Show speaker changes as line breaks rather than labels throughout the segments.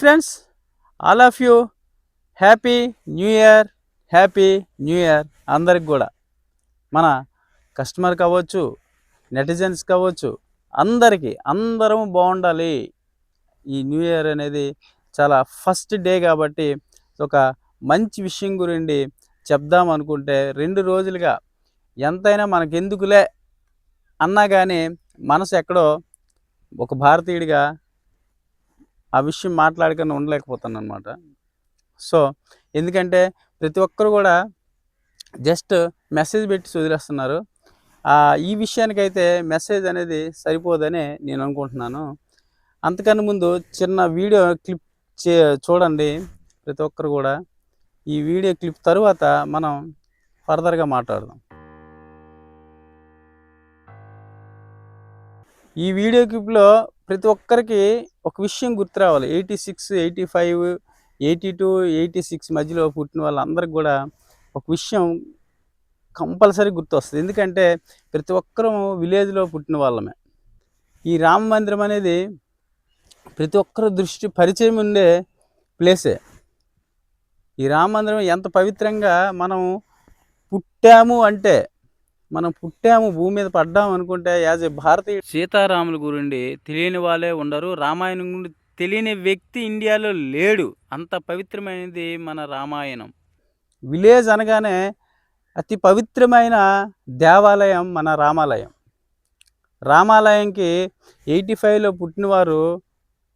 Friends all of you happy new year happy new year అందరికి కూడా. మన customer కావచ్చు నెటిజన్స్ కావచ్చు అందరికీ అందరం బాగుండాలి. ఈ న్యూ ఇయర్ అనేది చాలా ఫస్ట్ డే కాబట్టి ఒక మంచి విషయం గురించి చెప్దాం అనుకుంటే రెండు రోజులుగా ఎంతైనా మనకెందుకులే అన్నా కానీ మనసు ఎక్కడో ఒక భారతీయుడిగా ఆ విషయం మాట్లాడకుండా ఉండలేకపోతాను అనమాట సో ఎందుకంటే ప్రతి ఒక్కరు కూడా జస్ట్ మెసేజ్ పెట్టి వదిలేస్తున్నారు. ఈ విషయానికైతే మెసేజ్ అనేది సరిపోదని నేను అనుకుంటున్నాను. అంతకన్నా ముందు చిన్న వీడియో క్లిప్ చే చూడండి ప్రతి ఒక్కరు కూడా. ఈ వీడియో క్లిప్ తరువాత మనం ఫర్దర్గా మాట్లాడదాం. ఈ వీడియో క్లిప్లో ప్రతి ఒక్కరికి ఒక విషయం గుర్తు రావాలి. Eighty six eighty five eighty two eighty six మధ్యలో పుట్టిన వాళ్ళందరికీ కూడా ఒక విషయం కంపల్సరీ గుర్తొస్తుంది ఎందుకంటే ప్రతి ఒక్కరూ విలేజ్లో పుట్టిన వాళ్ళమే. ఈ రామ మందిరం అనేది ప్రతి ఒక్కరు దృష్టి పరిచయం ఉండే ప్లేసే. ఈ రామ మందిరం ఎంత పవిత్రంగా మనం పుట్టాము అంటే మనం పుట్టాము భూమి మీద పడ్డాము అనుకుంటే యాజ్ ఏ భారతీయ సీతారాముల గురించి తెలియని వాళ్ళే ఉండరు. రామాయణం గురించి తెలియని వ్యక్తి ఇండియాలో లేడు. అంత పవిత్రమైనది మన రామాయణం. విలేజ్ అనగానే అతి పవిత్రమైన దేవాలయం మన రామాలయం. రామాలయంకి ఎయిటీ ఫైవ్లో పుట్టినవారు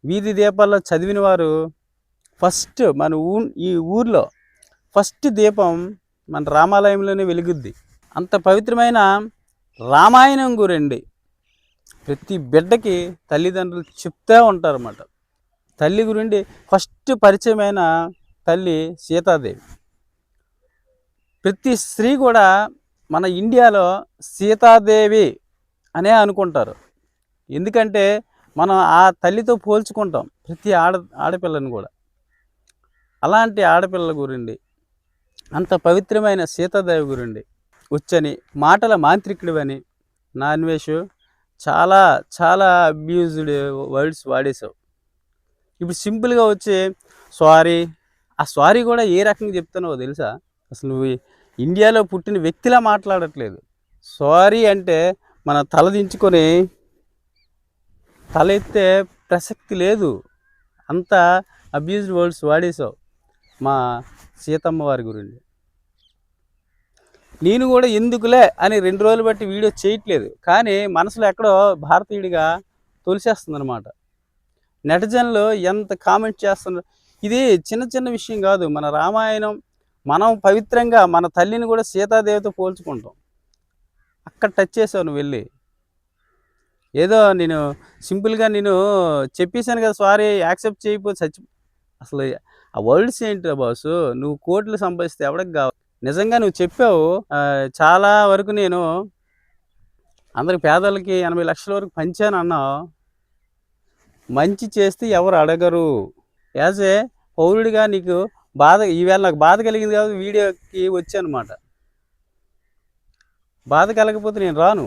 వీధి దీపాల్లో చదివిన వారు ఫస్ట్ మన ఊ ఈ ఊర్లో ఫస్ట్ దీపం మన రామాలయంలోనే వెలుగుద్ది. అంత పవిత్రమైన రామాయణం గురండి. ప్రతి బిడ్డకి తల్లిదండ్రులు చెప్తూ ఉంటారన్నమాట. తల్లి గురించి ఫస్ట్ పరిచయమైన తల్లి సీతాదేవి. ప్రతి స్త్రీ కూడా మన ఇండియాలో సీతాదేవి అనే అనుకుంటారు. ఎందుకంటే మనం ఆ తల్లితో పోల్చుకుంటాం ప్రతి ఆడ ఆడపిల్లని కూడా. అలాంటి ఆడపిల్లల గురండి అంత పవిత్రమైన సీతాదేవి గురండి వచ్చని మాటల మాంత్రికుడు అని నా చాలా చాలా అబ్యూజ్డ్ వర్డ్స్ వాడేసావు ఇప్పుడు సింపుల్గా వచ్చి సారీ ఆ సారీ కూడా ఏ రకంగా చెప్తున్నావో తెలుసా? అసలు నువ్వు ఇండియాలో పుట్టిన వ్యక్తిలా మాట్లాడట్లేదు. సారీ అంటే మన తల దించుకొని తల ఎత్తే ప్రసక్తి లేదు. అంత అబ్యూజ్డ్ వర్డ్స్ వాడేసావు మా సీతమ్మ వారి గురించి. నేను కూడా ఎందుకులే అని రెండు రోజులు బట్టి వీడియో చేయట్లేదు. కానీ మనసులో ఎక్కడో భారతీయుడిగా తొలిసేస్తుంది అనమాట నెటిజన్లు ఎంత కామెంట్ చేస్తున్నారు? ఇది చిన్న చిన్న విషయం కాదు. మన రామాయణం మనం పవిత్రంగా మన తల్లిని కూడా సీతాదేవితో పోల్చుకుంటాం. అక్కడ టచ్ చేసావు నువ్వు వెళ్ళి. ఏదో నేను సింపుల్గా నేను చెప్పేశాను కదా సారీ యాక్సెప్ట్ చేయకపోతే చచ్చి అసలు ఆ వర్డ్స్ ఏంటి బాసు? నువ్వు కోట్లు సంపాదిస్తే ఎవడికి కావాలి? నిజంగా నువ్వు చెప్పావు. చాలా వరకు నేను అందరికి పేదలకి ఎనభై లక్షల వరకు పంచాను అన్నావు. మంచి చేస్తే ఎవరు అడగరు. యాజ్ ఏ పౌరుడిగా నీకు బాధ ఈవేళ నాకు బాధ కలిగింది కాబట్టి వీడియోకి వచ్చానమాట. బాధ కలగకపోతే నేను రాను.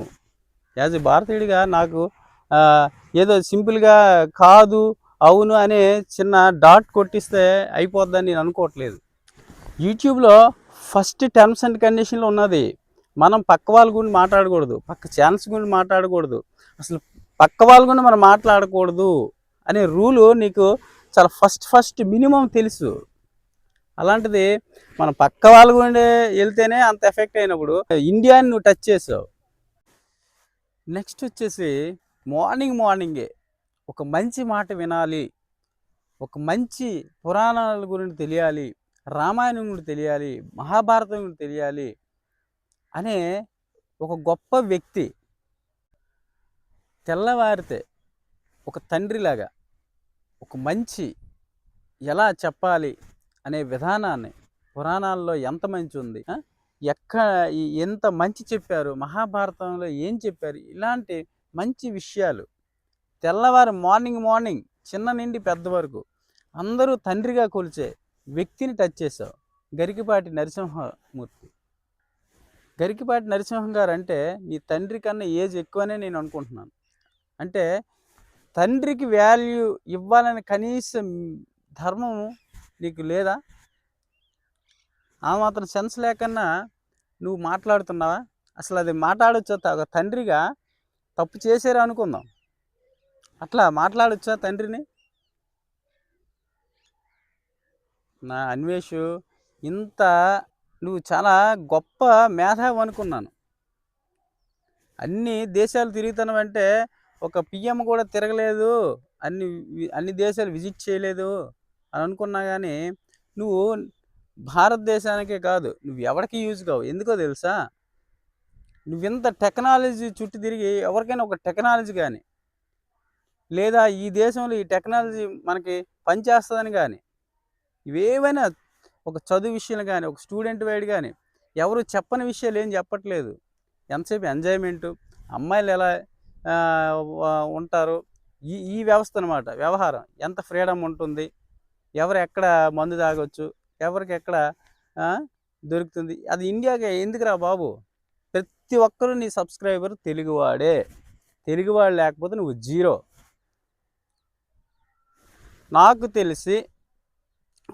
యాజ్ ఏ భారతీయుడిగా నాకు ఏదో సింపుల్గా కాదు అవును అనే చిన్న డాట్ కొట్టిస్తే అయిపోద్దని నేను అనుకోవట్లేదు. యూట్యూబ్లో ఫస్ట్ టర్మ్స్ అండ్ కండిషన్లో ఉన్నది. మనం పక్క వాళ్ళ గురించి మాట్లాడకూడదు. పక్క ఛాన్స్ గురించి మాట్లాడకూడదు. అసలు పక్క వాళ్ళ గురించి మనం మాట్లాడకూడదు అనే రూలు నీకు చాలా ఫస్ట్ ఫస్ట్ మినిమం తెలుసు. అలాంటిది మనం పక్క వాళ్ళ గుండే వెళ్తేనే అంత ఎఫెక్ట్ అయినప్పుడు ఇండియాని నువ్వు టచ్ చేసావు. నెక్స్ట్ వచ్చేసి మార్నింగ్ మార్నింగే ఒక మంచి మాట వినాలి. ఒక మంచి పురాణాల గురించి తెలియాలి. రామాయణం గురించి తెలియాలి మహాభారతం గురించి తెలియాలి అనే ఒక గొప్ప వ్యక్తి తెల్లవారితే ఒక తండ్రిలాగా ఒక మంచి ఎలా చెప్పాలి అనే విధానాన్ని పురాణాల్లో ఎంత మంచి ఉంది ఎక్క ఎంత మంచి చెప్పారు మహాభారతంలో ఏం చెప్పారు ఇలాంటి మంచి విషయాలు తెల్లవారు మార్నింగ్ మార్నింగ్ చిన్న నుండి పెద్ద వరకు అందరూ తండ్రిగా కొలిచే వ్యక్తిని టచ్ చేసావు గరికిపాటి నరసింహమూర్తి. గరికిపాటి నరసింహం గారు అంటే నీ తండ్రి కన్నా ఏజ్ ఎక్కువనే నేను అనుకుంటున్నాను. అంటే తండ్రికి వాల్యూ ఇవ్వాలని కనీసం ధర్మం నీకు లేదా? ఆ మాత్రం సెన్స్ లేకన్నా నువ్వు మాట్లాడుతున్నావా? అసలు అది మాట్లాడొచ్చా ఒక తండ్రిగా తప్పు చేశారు అనుకుందాం. అట్లా మాట్లాడొచ్చా తండ్రిని? నా అన్వేషు ఇంత నువ్వు చాలా గొప్ప మేధావి అనుకున్నాను. అన్ని దేశాలు తిరుగుతున్నావంటే ఒక పిఎం కూడా తిరగలేదు అన్ని అన్ని దేశాలు విజిట్ చేయలేదు అని అనుకున్నా కానీ నువ్వు భారతదేశానికే కాదు నువ్వు ఎవరికి యూజ్ కావు ఎందుకో తెలుసా? నువ్వింత టెక్నాలజీ చుట్టూ తిరిగి ఎవరికైనా ఒక టెక్నాలజీ కానీ లేదా ఈ దేశంలో ఈ టెక్నాలజీ మనకి పనిచేస్తుందని కానీ ఇవేవైనా ఒక చదువు విషయాలు కానీ ఒక స్టూడెంట్ వైడ్ కానీ ఎవరు చెప్పని విషయాలు ఏం చెప్పట్లేదు. ఎంతసేపు ఎంజాయ్మెంట్ అమ్మాయిలు ఎలా ఉంటారు ఈ ఈ వ్యవస్థ అనమాట వ్యవహారం. ఎంత ఫ్రీడమ్ ఉంటుంది ఎవరు ఎక్కడ మందు తాగొచ్చు ఎవరికి ఎక్కడ దొరుకుతుంది. అది ఇండియాకి. ఎందుకురా బాబు? ప్రతి ఒక్కరు నీ సబ్స్క్రైబర్ తెలుగువాడే. తెలుగువాడు లేకపోతే నువ్వు జీరో. నాకు తెలిసి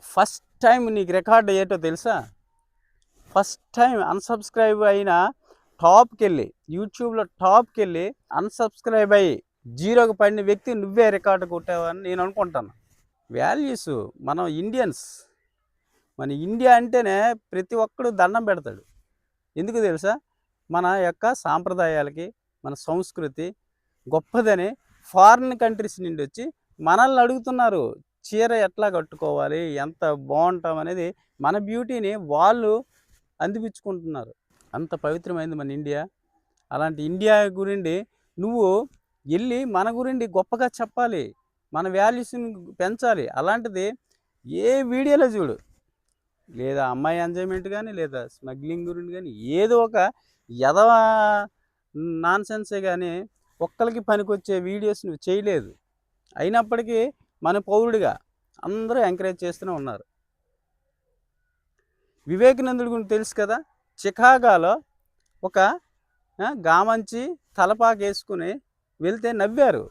ఫస్ట్ టైం నీకు రికార్డ్ అయ్యేటో తెలుసా? ఫస్ట్ టైం అన్సబ్స్క్రైబ్ అయిన టాప్కి వెళ్ళి యూట్యూబ్లో టాప్కి వెళ్ళి అన్సబ్స్క్రైబ్ అయ్యి జీరోకి పడిన వ్యక్తి నువ్వే రికార్డు కొట్టావని నేను అనుకుంటాను. వాల్యూస్ మనం ఇండియన్స్. మన ఇండియా అంటేనే ప్రతి ఒక్కడు దండం పెడతాడు. ఎందుకు తెలుసా? మన యొక్క సాంప్రదాయాలకి మన సంస్కృతి గొప్పదని ఫారిన్ కంట్రీస్ నుండి వచ్చి మనల్ని అడుగుతున్నారు. చీర ఎట్లా కట్టుకోవాలి? ఎంత బాగుంటాం అనేది మన బ్యూటీని వాళ్ళు అందిపించుకుంటున్నారు అంత పవిత్రమైంది మన ఇండియా. అలాంటి ఇండియా గురించి నువ్వు వెళ్ళి మన గురించి గొప్పగా చెప్పాలి. మన వాల్యూస్ని పెంచాలి. అలాంటిది ఏ వీడియోలో చూడు. లేదా అమ్మాయి ఎంజాయ్మెంట్ కానీ లేదా స్మగ్లింగ్ గురించి కానీ ఏదో ఒక ఎదవ నాన్సెన్సే కానీ ఒక్కరికి పనికొచ్చే వీడియోస్ నువ్వు చేయలేదు. అయినప్పటికీ మన పౌరుడిగా అందరూ ఎంకరేజ్ చేస్తూనే ఉన్నారు. వివేకానందుడి గురించి తెలుసు కదా? చికాగాలో ఒక గామంచి తలపాకు వేసుకుని వెళ్తే నవ్వారు.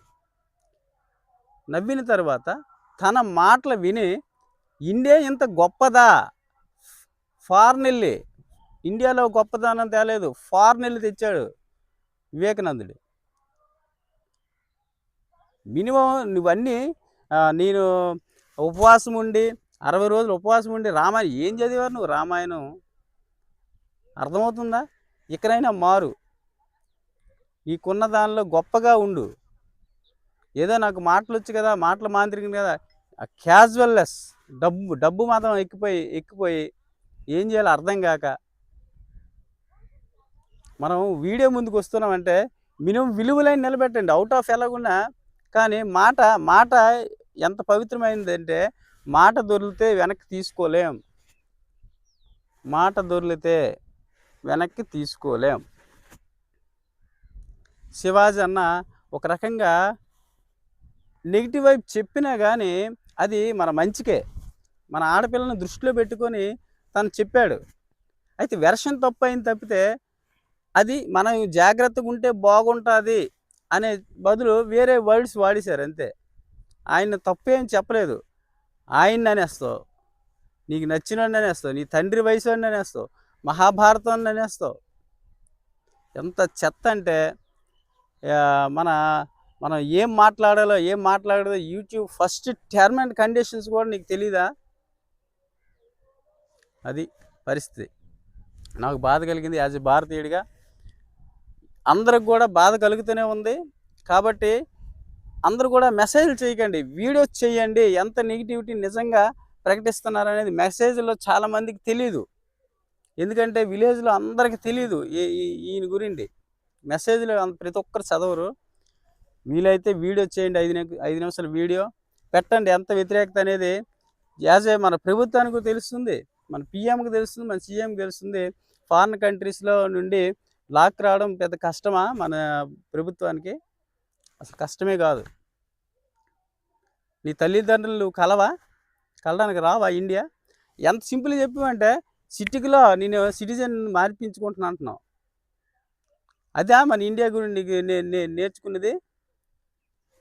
నవ్విన తర్వాత తన మాటలు విని ఇండియా ఇంత గొప్పదా? ఫారెన్ వెళ్ళి ఇండియాలో గొప్పదనం తేలేదు. ఫారెన్ వెళ్ళి తెచ్చాడు వివేకానందుడు. మినిమం నువ్వన్నీ నేను ఉపవాసం ఉండి అరవై రోజులు ఉపవాసం ఉండి రామాయణం ఏం చదివారు నువ్వు? రామాయణం అర్థమవుతుందా? ఇక్కడైనా మారు. నీకున్న దానిలో గొప్పగా ఉండు. ఏదో నాకు మాటలు వచ్చు కదా మాటలు మాంత్రికం కదా క్యాజువల్లెస్ డబ్బు డబ్బు మాత్రం ఎక్కిపోయి ఎక్కిపోయి ఏం చేయాలో అర్థం కాక మనం వీడియో ముందుకు వస్తున్నామంటే మినిమం విలువలైన నిలబెట్టండి. అవుట్ ఆఫ్ ఎలాగున్నా కానీ మాట మాట ఎంత పవిత్రమైందంటే మాట దొరికితే వెనక్కి తీసుకోలేం. మాట దొరికితే వెనక్కి తీసుకోలేం. శివాజీ అన్న ఒక రకంగా నెగిటివ్ వైపు చెప్పినా కానీ అది మన మంచికే. మన ఆడపిల్లని దృష్టిలో పెట్టుకొని తను చెప్పాడు. అయితే వెర్షన్ తప్పు అయింది తప్పితే అది మనం జాగ్రత్తగా ఉంటే బాగుంటుంది. అనే బదులు వేరే వర్డ్స్ వాడేశారు అంతే. ఆయన తప్పేం చెప్పలేదు. ఆయన్ని అనేస్తావు నీకు నచ్చిన అనేస్తావు నీ తండ్రి వయసు అనేస్తావు మహాభారతం అనేస్తావు ఎంత చెత్త అంటే మన మనం ఏం మాట్లాడాలో ఏం మాట్లాడదో YouTube first term and conditions కూడా నీకు తెలీదా? అది పరిస్థితి. నాకు బాధ కలిగింది యాజ్ ఎ భారతీయుడిగా అందరికి కూడా బాధ కలుగుతూనే ఉంది. కాబట్టి అందరూ కూడా మెసేజ్లు చేయకండి. వీడియోస్ చేయండి. ఎంత నెగిటివిటీ నిజంగా ప్రకటిస్తున్నారు అనేది మెసేజ్లో చాలామందికి తెలియదు ఎందుకంటే విలేజ్లో అందరికీ తెలియదు ఈ- ఈయన గురించి. మెసేజ్లు అంత- ప్రతి ఒక్కరు చదవరు. వీలైతే వీడియో చేయండి. ఐదు ఐదు నిమిషాల వీడియో పెట్టండి. ఎంత వ్యతిరేకత అనేది యాజ్ ఏ మన ప్రభుత్వానికి తెలుస్తుంది. మన పిఎంకి తెలుస్తుంది. మన సీఎంకి తెలుస్తుంది. ఫారిన్ కంట్రీస్లో నుండి లాక్ రావడం పెద్ద కష్టమా? మన ప్రభుత్వానికి అసలు కష్టమే కాదు. నీ తల్లిదండ్రులు కలవా? కలడానికి రావా ఇండియా? ఎంత సింపుల్ చెప్పామంటే సిటీకిలో నేను సిటిజన్ మార్పించుకుంటున్నా అంటున్నావు. అదే మన ఇండియా గురించి నీకు నేర్చుకున్నది?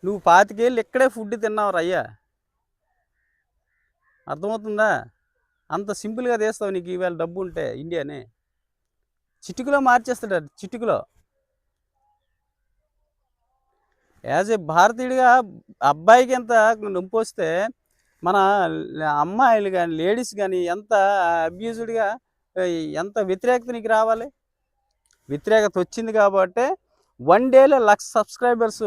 నువ్వు పాతికేళ్ళు ఇక్కడే ఫుడ్ తిన్నావు రయ్యా అర్థమవుతుందా? అంత సింపుల్గా తీస్తావు నీకు ఈవేళ డబ్బు ఉంటే ఇండియానే. చిటికలో మార్చేస్తాడు చిటికలో. యాజ్ ఏ భారతీయుడిగా అబ్బాయికి ఎంత నొప్పి వస్తే మన అమ్మాయిలు కానీ లేడీస్ కానీ ఎంత అబ్యూజ్డ్గా ఎంత వ్యతిరేకత నీకు రావాలి? వ్యతిరేకత వచ్చింది కాబట్టి వన్ డేలో లక్ష సబ్స్క్రైబర్స్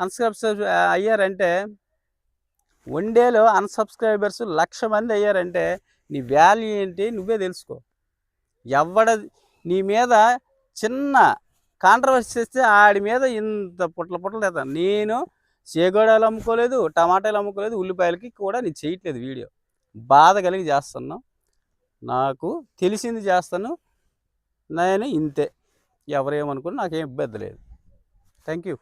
అన్సబ్స్క్రైబ్ అయ్యారంటే వన్ డేలో అన్సబ్స్క్రైబర్స్ లక్ష మంది అయ్యారంటే నీ వాల్యూ ఏంటి? నువ్వే తెలుసుకో. ఎవడ నీ మీద చిన్న కాంట్రవర్సీ చేస్తే ఆడి మీద ఇంత పుట్ల పుట్ల నేను చేగోడాలు అమ్ముకోలేదు టమాటాలు అమ్ముకోలేదు ఉల్లిపాయలకి కూడా నేను చేయట్లేదు వీడియో. బాధ కలిగి చేస్తున్నాం నాకు తెలిసింది చేస్తాను. నేను ఇంతే. ఎవరేమనుకుని నాకేం ఇబ్బంది లేదు. Thank you